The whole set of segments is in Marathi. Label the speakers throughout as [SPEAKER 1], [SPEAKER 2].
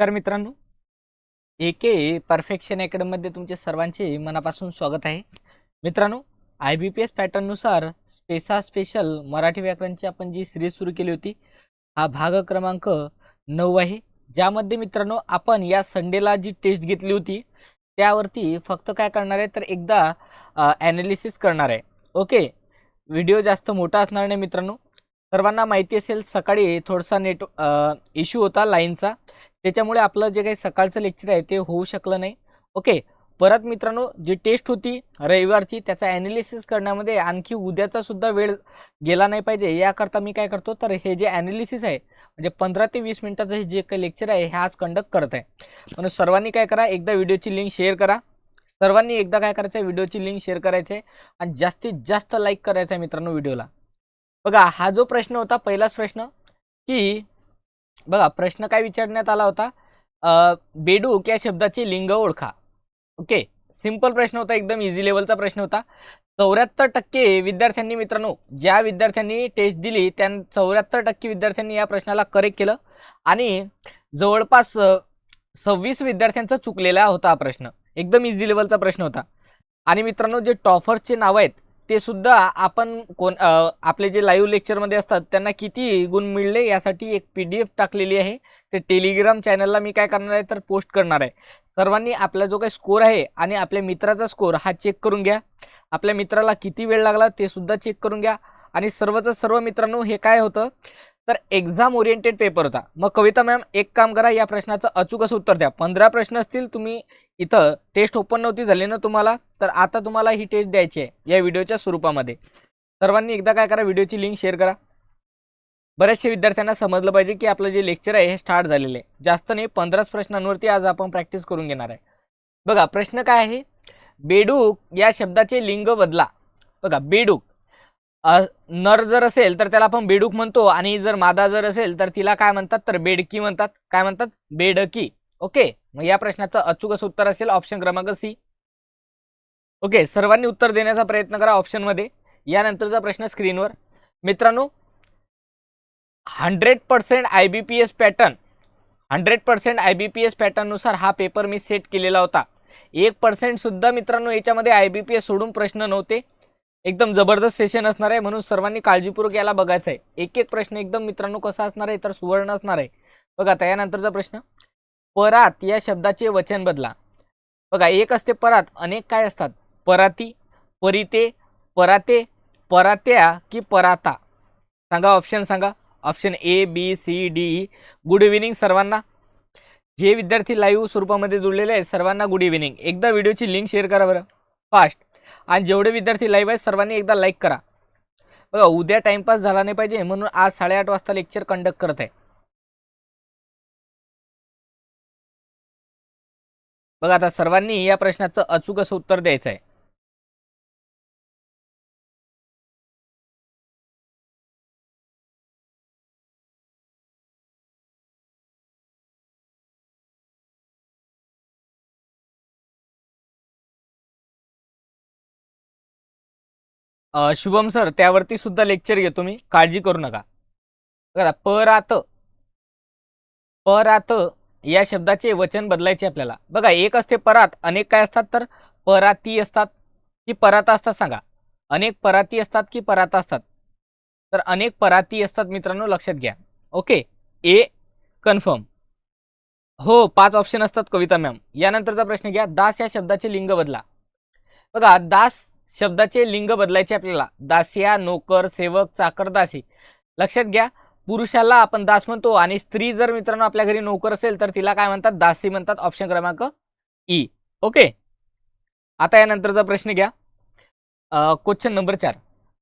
[SPEAKER 1] नमस्कार मित्रांनो ए के परफेक्शन अकॅडमीमध्ये तुमचे सर्वांचे मनापासून स्वागत आहे. मित्रांनो आय बी पी एस पॅटर्ननुसार स्पेसा स्पेशल मराठी व्याकरणची आपण जी सिरीज सुरू केली होती हा भाग क्रमांक नऊ आहे. ज्यामध्ये मित्रांनो आपण या संडेला जी टेस्ट घेतली होती त्यावरती फक्त काय करणार आहे तर एकदा ॲनालिसिस करणार आहे. ओके? व्हिडिओ जास्त मोठा असणार नाही मित्रांनो. सर्वांना माहिती असेल सकाळी थोडासा नेट इश्यू होता लाईनचा त्याच्यामुळे आपलं जे काही सकाळचं लेक्चर आहे ते होऊ शकलं नाही. ओके परत मित्रांनो जी टेस्ट होती रविवारची त्याचा ॲनालिसिस करण्यामध्ये आणखी उद्याचा सुद्धा वेळ गेला नाही पाहिजे. याकरता मी काय करतो तर हे जे ॲनालिसिस आहे म्हणजे पंधरा ते वीस मिनिटाचं हे जे काही लेक्चर आहे हे आज कंडक्ट करत आहे. म्हणून सर्वांनी काय करा एकदा व्हिडिओची लिंक शेअर करा. सर्वांनी एकदा काय करायचं आहे व्हिडिओची लिंक शेअर करायची आहे आणि जास्तीत जास्त लाईक करायचं आहे मित्रांनो व्हिडिओला बघा हा जो प्रश्न होता पहिलाच प्रश्न की बघा प्रश्न काय विचारण्यात आला होता? बेडूक या शब्दाचे लिंग ओळखा. ओके? सिंपल प्रश्न होता एकदम इझी लेवलचा प्रश्न होता. चौऱ्याहत्तर टक्के विद्यार्थ्यांनी मित्रांनो ज्या विद्यार्थ्यांनी टेस्ट दिली त्या चौऱ्याहत्तर टक्के विद्यार्थ्यांनी या प्रश्नाला करेक्ट केलं. आणि जवळपास सव्वीस विद्यार्थ्यांचा चुकलेला होता हा प्रश्न. एकदम इझी लेवलचा प्रश्न होता. आणि मित्रांनो जे टॉफर्सचे नावं आहेत ते सुद्धा आपण कोण आपले जे लाईव्ह लेक्चरमध्ये असतात त्यांना किती गुण मिळले यासाठी एक पी डी एफ टाकलेली आहे. ते टेलिग्राम चॅनलला मी काय करणार आहे तर पोस्ट करणार आहे. सर्वांनी आपला जो काही स्कोर आहे आणि आपल्या मित्राचा स्कोर हा चेक करून घ्या. आपल्या मित्राला किती वेळ लागला ते सुद्धा चेक करून घ्या. आणि सर्वच सर्व मित्रांनो हे काय होतं? तर एक्झाम ओरिएंटेड पेपर होता. मग कविता मॅम एक काम करा या प्रश्नाचं अचूक असं उत्तर द्या. पंधरा प्रश्न असतील तुम्ही इथं टेस्ट ओपन नव्हती झाली ना तुम्हाला तर आता तुम्हाला ही टेस्ट द्यायची आहे या व्हिडिओच्या स्वरूपामध्ये. सर्वांनी एकदा काय करा व्हिडिओची लिंक शेअर करा. बऱ्याचशा विद्यार्थ्यांना समजलं पाहिजे की आपलं जे लेक्चर आहे हे स्टार्ट झालेलं आहे. जास्त नाही पंधराच प्रश्नांवरती आज आपण प्रॅक्टिस करून घेणार आहे. बघा प्रश्न काय आहे? बेडूक या शब्दाचे लिंग बदला. बघा बेडूक. नर जर असेल तर त्याला आपण बेडूक म्हणतो आणि जर मादा जर असेल तर तिला काय म्हणतात? तर बेडकी म्हणतात. काय म्हणतात? बेडकी. ओके? मग या प्रश्नाचं अचूक असं उत्तर असेल ऑप्शन क्रमांक सी ओके सर्वांनी उत्तर देण्याचा प्रयत्न करा ऑप्शनमध्ये यानंतरचा प्रश्न स्क्रीनवर मित्रांनो hundred percent I B P S pattern hundred percent I B P S पॅटर्ननुसार हा पेपर मी सेट केलेला होता. एक पर्सेंटसुद्धा मित्रांनो याच्यामध्ये आय बी पी एस सोडून प्रश्न नव्हते. एकदम जबरदस्त सेशन असणार आहे म्हणून सर्वांनी काळजीपूर्वक याला बघायचं आहे. एक एक प्रश्न एकदम मित्रांनो कसा असणार आहे तर सुवर्ण असणार आहे. बघा आता यानंतरचा प्रश्न. परात या शब्दाचे वचन बदला. बघा एक असते परात अनेक काय असतात? पराती परिते पराते परात्या की पराता. सांगा ऑप्शन सांगा. Option A B C D good evening सर्वांना. जे विद्यार्थी लाईव्ह स्वरूपामध्ये जुळलेले आहेत सर्वांना गुड इव्हिनिंग एकदा व्हिडिओची लिंक शेअर करा बरं. फास्ट आणि जेवढे विद्यार्थी लाईव्ह आहेत सर्वांनी एकदा लाईक करा. बघा उद्या टाइमपास झाला नाही पाहिजे म्हणून आज साडेआठ वाजता लेक्चर कंडक्ट करत आहे. बघा आता सर्वांनी या प्रश्नाचं अचूक असं उत्तर द्यायचं आहे. शुभम सर त्यावरती सुद्धा लेक्चर घेतो मी. काळजी करू नका. बघा परात परात या शब्दाचे वचन बदलायचे आपल्याला. बघा एक असते परात अनेक काय असतात तर? पराती असतात की परात असतात सांगा. अनेक पराती असतात की परात असतात? तर अनेक पराती असतात मित्रांनो लक्षात घ्या. Okay A confirm. हो पाच ऑप्शन असतात कविता मॅम. यानंतरचा प्रश्न घ्या. दास या शब्दाचे लिंग बदला. बघा दास शब्दाचे लिंग बदलायचे आपल्याला. दास्या नोकर सेवक चाकर दासी लक्षात घ्या. पुरुषाला आपण दास म्हणतो आणि स्त्री जर मित्रांनो आपल्या घरी नोकर असेल तर तिला काय म्हणतात? दासी म्हणतात ऑप्शन क्रमांक e. ई ओके आता यानंतरचा प्रश्न घ्या. क्वेश्चन नंबर चार.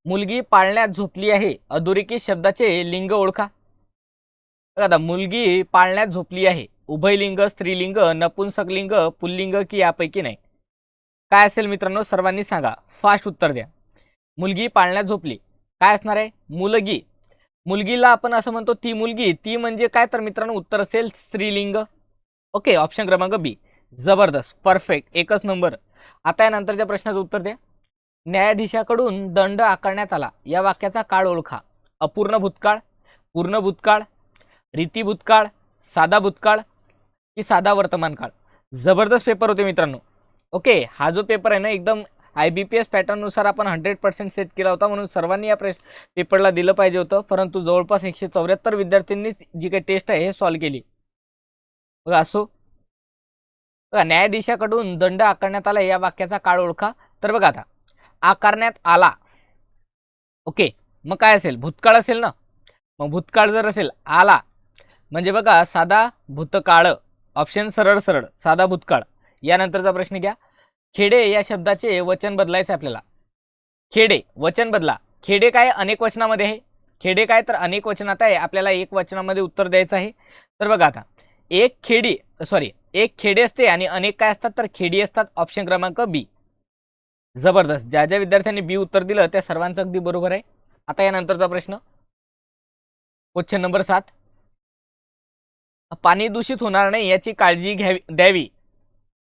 [SPEAKER 1] मुलगी पाळण्यात झोपली आहे. अधोरेखित शब्दाचे लिंग ओळखा. दादा मुलगी पाळण्यात झोपली आहे. उभयलिंग स्त्रीलिंग नपुंसकलिंग पुल्लिंग की यापैकी नाही. काय असेल मित्रांनो? सर्वांनी सांगा. फास्ट उत्तर द्या. मुलगी पाळण्यात झोपली. काय असणार आहे? मुलगी मुलगीला आपण असं म्हणतो ती मुलगी ती म्हणजे काय तर मित्रांनो उत्तर असेल स्त्रीलिंग. ओके ऑप्शन क्रमांक बी जबरदस्त परफेक्ट एकच नंबर आता यानंतरच्या प्रश्नाचं उत्तर द्या. न्यायाधीशाकडून दंड आकारण्यात आला. या वाक्याचा काळ ओळखा. अपूर्ण भूतकाळ पूर्ण भूतकाळ रीती भूतकाळ साधा भूतकाळ की साधा वर्तमान काळ जबरदस्त पेपर होते मित्रांनो. ओके हा जो पेपर आहे ना एकदम आय बी पी एस पॅटर्ननुसार आपण हंड्रेड पर्सेंट सेट केला होता म्हणून सर्वांनी या प्रेस पेपरला दिलं पाहिजे होतं. परंतु जवळपास एकशे चौऱ्याहत्तर विद्यार्थ्यांनीच जी काही टेस्ट आहे हे सॉल्व्ह केली. बघा असो. बघा न्यायाधीशाकडून दंड आकारण्यात आला या वाक्याचा काळ ओळखा. तर बघा आता. आकारण्यात आला. ओके. मग काय असेल? भूतकाळ असेल ना? मग भूतकाळ जर असेल आला. म्हणजे बघा साधा भूतकाळ. ऑप्शन सरळ सरळ. साधा भूतकाळ. यानंतरचा प्रश्न घ्या. खेडे या शब्दाचे वचन बदलायचं आपल्याला. खेडे वचन बदला. खेडे काय अनेक वचनामध्ये आहे? खेडे काय तर अनेक वचनात आहे. आपल्याला एक वचनामध्ये उत्तर द्यायचं आहे. तर बघा आता एक खेडी सॉरी एक खेडे असते आणि अनेक काय असतात? तर खेडी असतात ऑप्शन क्रमांक बी जबरदस्त. ज्या ज्या विद्यार्थ्यांनी बी उत्तर दिलं त्या सर्वांचं अगदी बरोबर आहे. आता यानंतरचा प्रश्न. क्वेश्चन नंबर सात. पाणी दूषित होणार नाही याची काळजी घ्यावी द्यावी.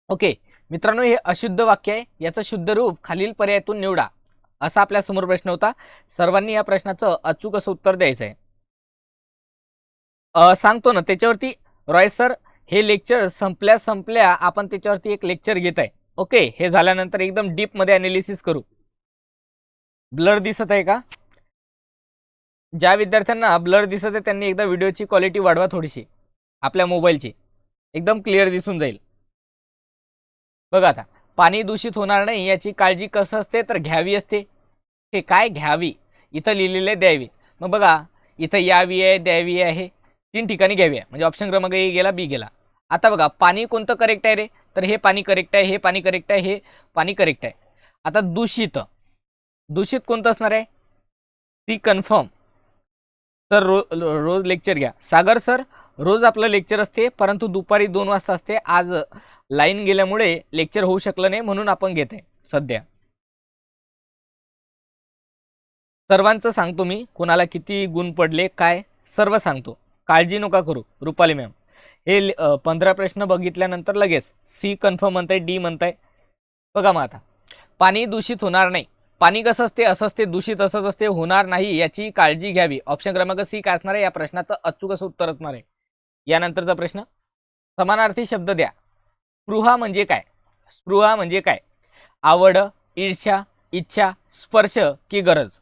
[SPEAKER 1] ओके. मित्रांनो हे अशुद्ध वाक्य आहे. याचं शुद्ध रूप खालील पर्यायातून निवडा. असा आपल्यासमोर प्रश्न होता. सर्वांनी या प्रश्नाचं अचूक असं उत्तर द्यायचं आहे. सांगतो ना त्याच्यावरती रॉय सर हे लेक्चर संपल्या संपल्या आपण त्याच्यावरती एक लेक्चर घेत आहे. ओके हे झाल्यानंतर एकदम डीपमध्ये अनालिसिस करू. ब्लर दिसत आहे का? ज्या विद्यार्थ्यांना ब्लर दिसत आहे त्यांनी एकदा व्हिडिओची क्वालिटी वाढवा थोडीशी. आपल्या मोबाईलची एकदम क्लिअर दिसून जाईल. बघा आता पाणी दूषित होणार नाही याची काळजी कसं असते तर घ्यावी असते. हे काय घ्यावी? इथं लिहिलेले द्यावी. मग बघा इथं यावी आहे द्यावी आहे तीन ठिकाणी घ्यावी. आहे म्हणजे ऑप्शन क्रमांक ए गेला बी गेला. आता बघा पाणी कोणतं करेक्ट आहे रे? तर हे पाणी करेक्ट आहे हे पाणी करेक्ट आहे हे पाणी करेक्ट आहे. आता दूषित. दूषित कोणतं असणार आहे? ती कन्फर्म तर रो रोज लेक्चर घ्या. सागर सर रोज आपलं लेक्चर असते परंतु दुपारी दोन वाजता असते. आज लाईन गेल्यामुळे लेक्चर होऊ शकलं नाही म्हणून आपण घेत आहे सध्या. सर्वांचं सांगतो मी कोणाला किती गुण पडले काय सर्व सांगतो. काळजी नका करू रुपाली मॅम हे पंधरा प्रश्न बघितल्यानंतर लगेच सी कन्फर्म म्हणताय डी म्हणताय. बघा मग आता. पाणी दूषित होणार नाही. पाणी कसं असते असं असते दूषित असंच असते होणार नाही याची काळजी घ्यावी. ऑप्शन क्रमांक सी काय असणार आहे? या प्रश्नाचं अचूक असं उत्तर असणार आहे. यानंतरचा प्रश्न. समानार्थी शब्द द्या. स्पृहा म्हणजे काय? स्पृहा म्हणजे काय? आवड ईर्ष्या इच्छा स्पर्श की गरज?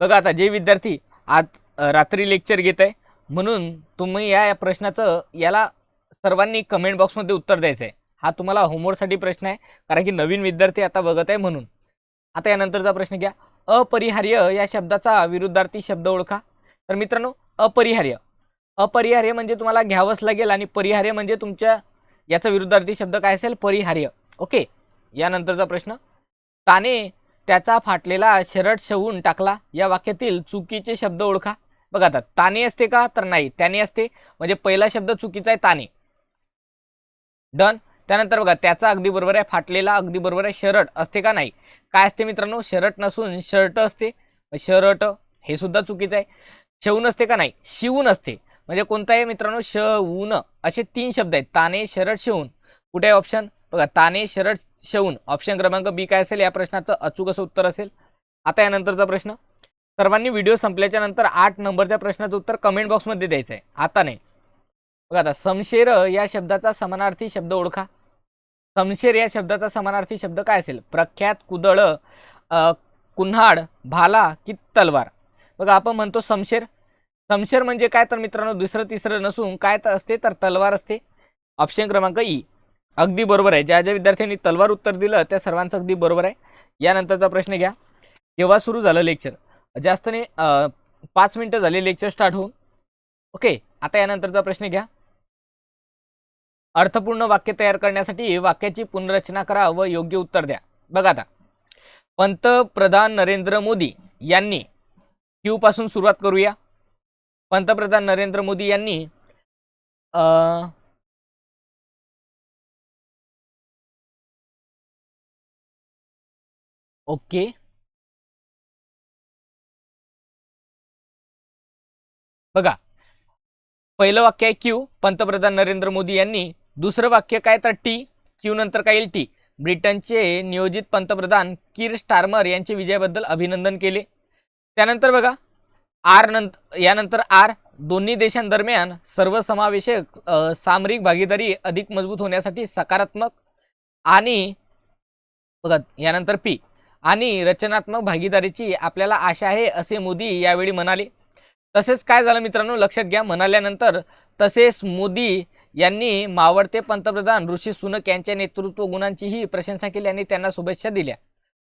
[SPEAKER 1] बघा आता जे विद्यार्थी आत रात्री लेक्चर घेत आहे म्हणून तुम्ही या या प्रश्नाचं याला सर्वांनी कमेंट बॉक्समध्ये उत्तर द्यायचं आहे. हा तुम्हाला होमवर्कसाठी प्रश्न आहे कारण की नवीन विद्यार्थी आता बघत आहे म्हणून. आता यानंतरचा प्रश्न घ्या. अपरिहार्य या शब्दाचा विरुद्धार्थी शब्द ओळखा. तर मित्रांनो अपरिहार्य. अपरिहार्य म्हणजे तुम्हाला घ्यावंच लागेल आणि परिहार्य म्हणजे तुमच्या याचा विरुद्धार्थी शब्द काय असेल? परिहार्य. ओके यानंतरचा प्रश्न. ताने त्याचा फाटलेला शरट शवून टाकला. या वाक्यातील चुकीचे शब्द ओळखा. बघा आता ताने असते का तर नाही. त्याने असते. म्हणजे पहिला शब्द चुकीचा आहे ताने. डन त्यानंतर बघा त्याचा अगदी बरोबर आहे फाटलेला अगदी बरोबर आहे शर्ट असते का नाही? काय असते मित्रांनो? शर्ट नसून शर्ट असते. शर्ट हे सुद्धा चुकीचं आहे. शिवून असते का नाही? शिवून असते. म्हणजे कोणता आहे मित्रांनो श ऊन असे तीन शब्द आहेत. ताने शरड शिवून कुठे आहे ऑप्शन बघा ताने शरड शहून ऑप्शन क्रमांक बी काय असेल? या प्रश्नाचं अचूक असं उत्तर असेल. आता यानंतरचा प्रश्न. सर्वांनी व्हिडिओ संपल्याच्या नंतर आठ नंबरच्या प्रश्नाचं उत्तर कमेंट बॉक्समध्ये द्यायचं आहे आता नाही. बघा आता समशेर या शब्दाचा समानार्थी शब्द ओळखा. समशेर या शब्दाचा समानार्थी शब्द काय असेल? प्रख्यात कुदळ कुन्हाड भाला की तलवार. बघा आपण म्हणतो समशेर. समशेर म्हणजे काय तर मित्रांनो दुसरं तिसरं नसून काय तर असते तर तलवार असते. ऑप्शन क्रमांक ई अगदी बरोबर आहे. ज्या ज्या विद्यार्थ्यांनी तलवार उत्तर दिलं त्या सर्वांचं अगदी बरोबर आहे. यानंतरचा प्रश्न घ्या. केव्हा सुरू झालं लेक्चर जास्त नाही पाच मिनटं झाले लेक्चर स्टार्ट होऊन. ओके आता यानंतरचा प्रश्न घ्या. अर्थपूर्ण वाक्य तयार करण्यासाठी वाक्याची पुनर्रचना करा व योग्य उत्तर द्या. बघा आता. पंतप्रधान नरेंद्र मोदी यांनी क्यू पासून सुरुवात करूया. पंतप्रधान नरेंद्र मोदी यांनी ओके. बघा पहिलं वाक्य आहे क्यू पंतप्रधान नरेंद्र मोदी यांनी दुसरं वाक्य काय तर टी क्यू नंतर काय येईल टी ब्रिटनचे नियोजित पंतप्रधान किर स्टार्मर यांचे विजयाबद्दल अभिनंदन केले. त्यानंतर बघा आर नंतर यानंतर आर दोन्ही देशांदरम्यान सर्वसमावेशक सामरिक भागीदारी अधिक मजबूत होण्यासाठी सकारात्मक आणि बघा यानंतर पी आणि रचनात्मक भागीदारीची आपल्याला आशा आहे असे मोदी यावेळी म्हणाले. तसेच काय झालं मित्रांनो लक्षात घ्या म्हणाल्यानंतर तसेच मोदी यांनी मावळते पंतप्रधान ऋषी सुनक यांच्या नेतृत्व गुणांचीही प्रशंसा केली आणि त्यांना शुभेच्छा दिल्या.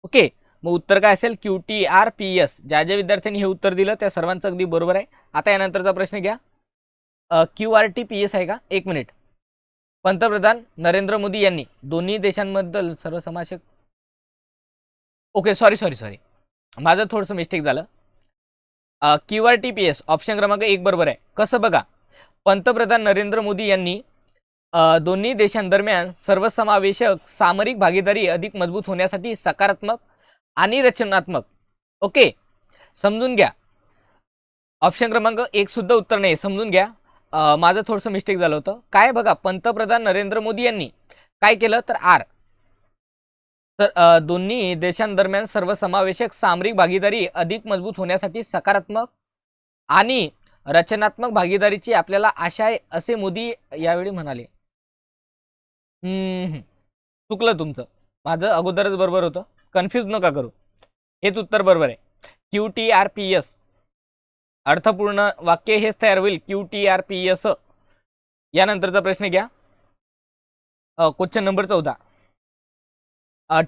[SPEAKER 1] ओके मग उत्तर काय असेल? Q T R P S ज्या ज्या विद्यार्थ्यांनी हे उत्तर दिलं त्या सर्वांचं अगदी बरोबर आहे. आता यानंतरचा प्रश्न घ्या. Q R T P S आहे का? एक मिनिट. पंतप्रधान नरेंद्र मोदी यांनी दोन्ही देशांबद्दल सर्वसमावेशक ओके सॉरी सॉरी सॉरी माझं थोडंसं मिस्टेक झालं. Q R T P S option क्रमांक एक बरोबर आहे. कसं बघा? पंतप्रधान नरेंद्र मोदी यांनी दोन्ही देशांदरम्यान सर्वसमावेशक सामरिक भागीदारी अधिक मजबूत होण्यासाठी सकारात्मक आणि रचनात्मक. ओके? समजून घ्या. ऑप्शन क्रमांक एक सुद्धा उत्तर नाही समजून घ्या. माझं थोडंसं मिस्टेक झालं होतं. काय बघा पंतप्रधान नरेंद्र मोदी यांनी काय केलं? तर आर. तर दोन्ही देशांदरम्यान सर्वसमावेशक सामरिक भागीदारी अधिक मजबूत होण्यासाठी सकारात्मक आणि रचनात्मक भागीदारीची आपल्याला आशा आहे असे मोदी यावेळी म्हणाले. हम्म, चुकलं तुमचं. माझं अगोदरच बरोबर होतं. कन्फ्यूज नका करू. हेच उत्तर बरोबर आहे. Q T R P S अर्थपूर्ण वाक्य हेच तयार होईल. Q T R P S यानंतरचा प्रश्न घ्या. क्वेश्चन नंबर चौदा.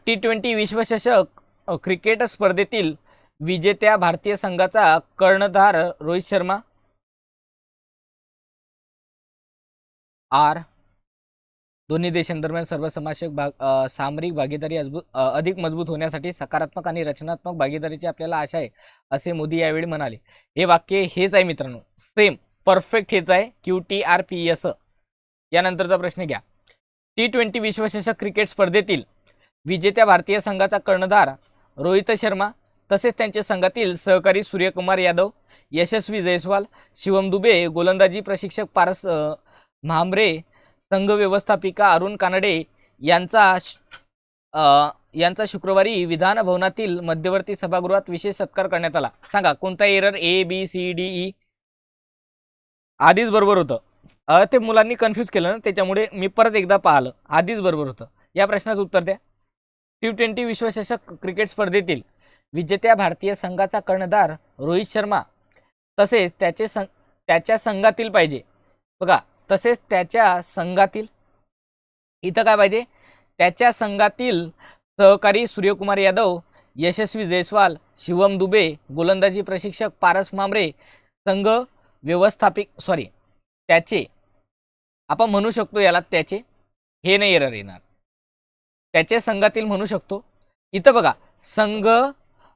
[SPEAKER 1] टी ट्वेंटी विश्वचषक क्रिकेट स्पर्धेतील विजेत्या भारतीय संघाचा कर्णधार रोहित शर्मा. आर दोन्ही देशांदरम्यान सर्वसमावेशक भाग सामरिक भागीदारी अजबू- अधिक मजबूत होण्यासाठी सकारात्मक आणि रचनात्मक भागीदारीची आपल्याला आशा आहे असे मोदी यावेळी म्हणाले. हे वाक्य हेच आहे मित्रांनो. सेम परफेक्ट हेच आहे. Q T R P S यानंतरचा प्रश्न घ्या. टी ट्वेंटी विश्वचषक क्रिकेट स्पर्धेतील विजेत्या भारतीय संघाचा कर्णधार रोहित शर्मा तसेच त्यांच्या संघातील सहकारी सूर्यकुमार यादव यशस्वी जयस्वाल शिवम दुबे गोलंदाजी प्रशिक्षक पारस महामरे संघ व्यवस्थापिका अरुण कानडे यांचा यांचा शुक्रवारी विधान भवनातील मध्यवर्ती सभागृहात विशेष सत्कार करण्यात आला. सांगा कोणता error A B C D E आधीच बरोबर होतं. ते मुलांनी कन्फ्यूज केलं ना त्याच्यामुळे मी परत एकदा पाहिलं. आधीच बरोबर होतं. या प्रश्नाचं उत्तर द्या. टी ट्वेंटी विश्वचषक क्रिकेट स्पर्धेतील विजेत्या भारतीय संघाचा कर्णधार रोहित शर्मा तसेच त्याचे सं त्याच्या संघातील पाहिजे. बघा तसेच त्याच्या संघातील इथं काय पाहिजे? त्याच्या संघातील सहकारी सूर्यकुमार यादव यशस्वी जयस्वाल शिवम दुबे गोलंदाजी प्रशिक्षक पारस मामरे संघ व्यवस्थापिक सॉरी त्याचे आपण म्हणू शकतो याला त्याचे हे नाही एरर येणार. त्याचे संघातील म्हणू शकतो. इथं बघा संघ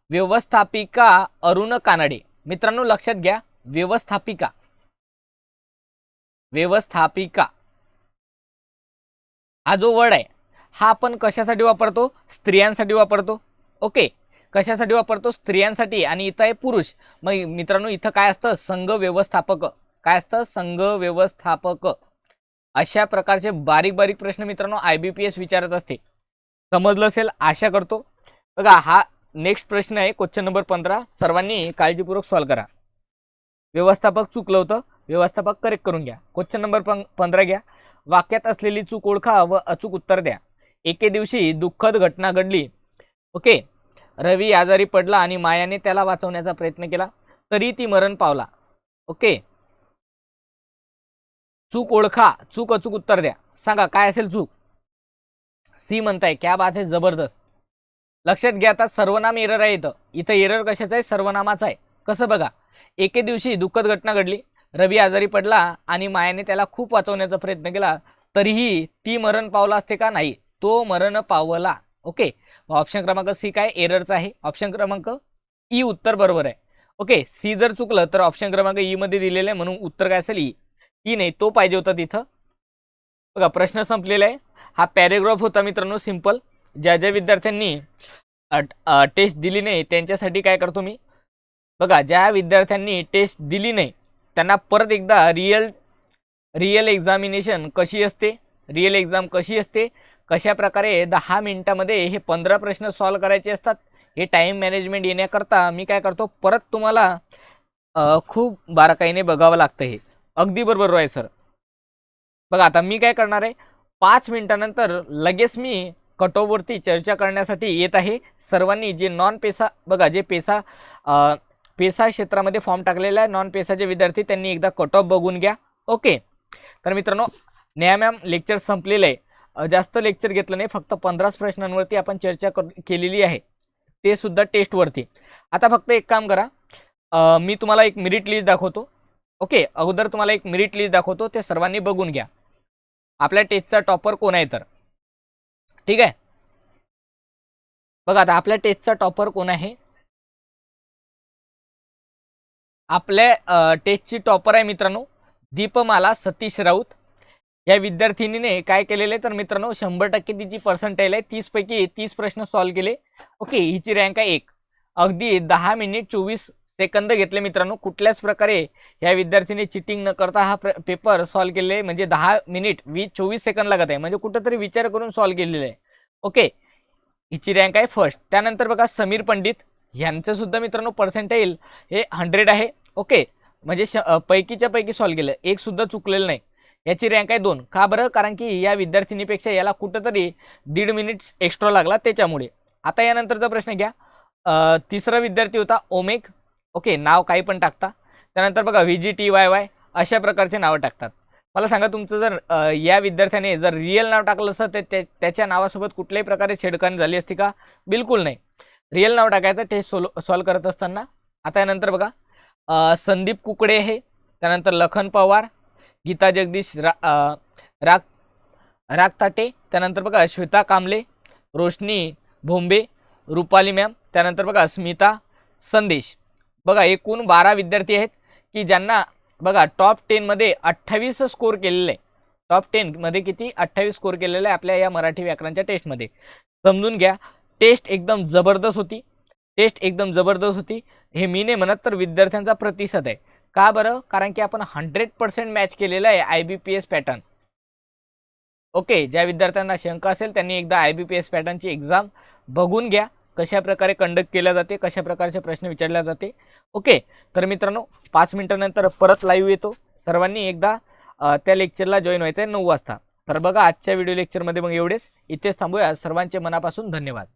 [SPEAKER 1] व्यवस्थापिका अरुण कानडे. मित्रांनो लक्षात घ्या व्यवस्थापिका. व्यवस्थापिका. हा जो वर्ड आहे हा आपण कशासाठी वापरतो? स्त्रियांसाठी वापरतो. ओके? कशासाठी वापरतो? स्त्रियांसाठी आणि इथं आहे पुरुष. मग मित्रांनो इथं काय असतं? संघ व्यवस्थापक. काय असतं? संघ व्यवस्थापक. अशा प्रकारचे बारीक बारीक प्रश्न मित्रांनो आय बी पी एस विचारत असते. समजलं असेल? आशा करतो. बघा हा नेक्स्ट प्रश्न आहे क्वेश्चन नंबर पंधरा. सर्वांनी काळजीपूर्वक सॉल्व करा. व्यवस्थापक चुकलं होतं व्यवस्थापक करेक्ट करून घ्या. क्वेश्चन नंबर पं पंधरा घ्या. वाक्यात असलेली चूक ओळखा व अचूक उत्तर द्या. एके दिवशी दुःखद घटना घडली. ओके रवी आजारी पडला आणि मायाने त्याला वाचवण्याचा प्रयत्न केला. तरी ती मरण पावला. ओके चूक ओळखा चूक अचूक उत्तर द्या. सांगा काय असेल चूक? सी म्हणताय क्या बात आहे जबरदस्त. लक्षात घ्या आता सर्वनाम एरर आहे इथं. इथं एरर कशाचा आहे? सर्वनामाचा आहे. कसं बघा एके दिवशी दुःखद घटना घडली. रवी आजारी पडला आणि मायाने त्याला खूप वाचवण्याचा प्रयत्न केला तरीही ती मरण पावला असते का नाही? तो मरण पावला. ओके? ऑप्शन क्रमांक सी काय? एररचा आहे. ऑप्शन क्रमांक ई उत्तर बरोबर आहे. ओके? सी जर चुकलं तर ऑप्शन क्रमांक ई मध्ये दिलेलं आहे म्हणून उत्तर काय असेल? ई ई नाही. तो पाहिजे होता तिथं. बघा प्रश्न संपलेला आहे. हा पॅरेग्राफ होता मित्रांनो सिंपल ज्या ज्या विद्यार्थ्यांनी टेस्ट दिली नाही त्यांच्यासाठी काय करतो मी? बघा ज्या विद्यार्थ्यांनी टेस्ट दिली नाही त्यांना परत एकदा रिअल रिअल एक्झामिनेशन कशी असते? रिअल एक्झाम कशी असते? कशा प्रकारे दहा मिनटामध्ये हे पंधरा प्रश्न सॉल्व करायचे असतात? हे टाईम मॅनेजमेंट येण्याकरता मी काय करतो? परत तुम्हाला खूप बारकाईने बघावं लागतं हे. अगदी बरोबर आहे सर बघा आता मी काय करणार आहे? पाच मिनटानंतर लगेच मी कटोवरती चर्चा करण्यासाठी येत आहे. सर्वांनी जे नॉन पेसा बघा जे पेसा पेसा क्षेत्रामध्ये फॉर्म टाकलेला आहे. नॉन पेसाचे विद्यार्थी त्यांनी एकदा कट ऑफ बघून घ्या. ओके तर मित्रांनो न्या मॅम लेक्चर संपलेलं आहे. जास्त लेक्चर घेतलं नाही. फक्त पंधराच प्रश्नांवरती आपण चर्चा केलेली आहे. ते सुद्धा टेस्टवरती आता फक्त एक काम करा. मी तुम्हाला एक मेरिट लिस्ट दाखवतो. ओके अगोदर तुम्हाला एक मेरिट लिस्ट दाखवतो. ते सर्वांनी बघून घ्या. आपल्या टेस्टचा टॉपर कोण आहे तर. ठीक आहे? बघा आता आपल्या टेस्टचा टॉपर कोण आहे? आपल्या टेस्टची टॉपर आहे मित्रांनो. दीपमाला सतीश राऊत. या विद्यार्थिनीने काय केलेले तर मित्रांनो शंभर टक्के तिची पर्सेंटाईल आहे. तीसपैकी तीस प्रश्न सॉल्व्ह केले. ओके हिची रँक आहे एक. अगदी दहा मिनिट चोवीस सेकंद घेतले मित्रांनो. कुठल्याच प्रकारे या विद्यार्थीने चिटिंग न करता हा पेपर सॉल्व्ह केलेला आहे. म्हणजे दहा मिनिट वीस चोवीस सेकंद लागत आहे. म्हणजे कुठंतरी विचार करून सॉल्व्ह केलेलं आहे. ओके हिची रँक आहे फर्स्ट त्यानंतर बघा समीर पंडित. यांचं सुद्धा मित्रांनो पर्सेंटाईल हे हंड्रेड आहे. ओके म्हणजे श पैकीच्या पैकी सॉल्व केलं. एक सुद्धा चुकलेलं नाही. याची रँक आहे दोन. का बरं? कारण की या विद्यार्थिनीपेक्षा याला कुठंतरी दीड मिनिट्स एक्स्ट्रा लागला त्याच्यामुळे. आता यानंतरचा प्रश्न घ्या. तिसरा विद्यार्थी होता ओमेक. ओके नाव काही पण टाकता. त्यानंतर बघा V G T Y Y अशा प्रकारचे नावं टाकतात. मला सांगा तुमचं जर या विद्यार्थ्याने जर रिअल नाव टाकलं असतं तर त्याच्या नावासोबत कुठल्याही प्रकारे छेडखानी झाली असती का? बिलकुल नाही. रिअल नाव टाकायचं टेस्ट सोल्व सॉल्व करत असताना. आता यानंतर बघा संदीप कुकडे आहे त्यानंतर लखन पवार गीता जगदीश रा अ, राग राग ताटे त्यानंतर बघा श्वेता कांबले रोशनी भोंबे रुपाली मॅम त्यानंतर बघा स्मिता संदेश. बघा एकूण बारा विद्यार्थी आहेत की ज्यांना बघा टॉप टेनमध्ये अठ्ठावीस स्कोर केलेले. आहे टॉप टेनमध्ये किती? अठ्ठावीस स्कोर केलेले आहे आपल्या या मराठी व्याकरणच्या टेस्टमध्ये समजून घ्या टेस्ट एकदम जबरदस्त होती. टेस्ट एकदम जबरदस्त होती. हे मी नाही म्हणत तर विद्यार्थ्यांचा प्रतिसाद आहे. का बरं? कारण की आपण हंड्रेड पर्सेंट मॅच केलेलं आहे I B P S pattern okay ज्या विद्यार्थ्यांना शंका असेल त्यांनी एकदा आय बी पी एस पॅटर्नची एक्झाम बघून घ्या. कशा प्रकारे कंडक्ट केल्या जाते कशा प्रकारचे प्रश्न विचारले जाते. ओके तर मित्रांनो पाच मिनिटानंतर परत लाईव्ह येतो. सर्वांनी एकदा त्या लेक्चरला जॉईन व्हायचं आहे नऊ वाजता. तर बघा आजच्या व्हिडिओ लेक्चरमध्ये मग एवढेच. इथेच थांबूया. सर्वांचे मनापासून धन्यवाद.